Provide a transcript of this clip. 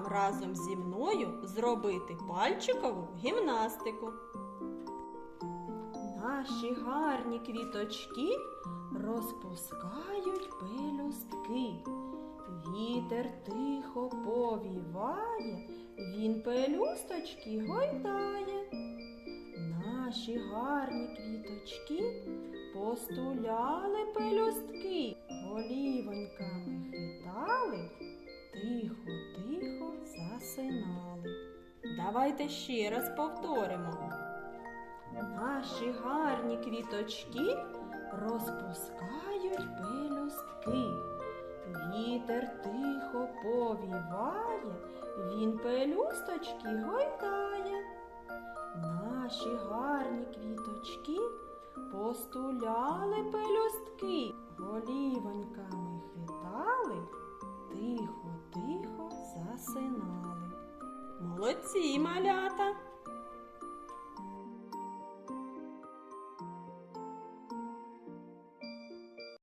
вам разом зі мною зробити пальчикову гімнастику. Наші гарні квіточки розпускають пелюстки. Вітер тихо повіває, він пелюсточки гойдає. Наші гарні квіточки постуляли пелюстки, голівоньками Давайте ще раз повторимо. Наші гарні квіточки розпускають пелюстки. Вітер тихо повіває, він пелюсточки гойдає. Наші гарні квіточки постуляли пелюстки, голівоньками хитали, тихо-тихо засинали. Молодці, малята!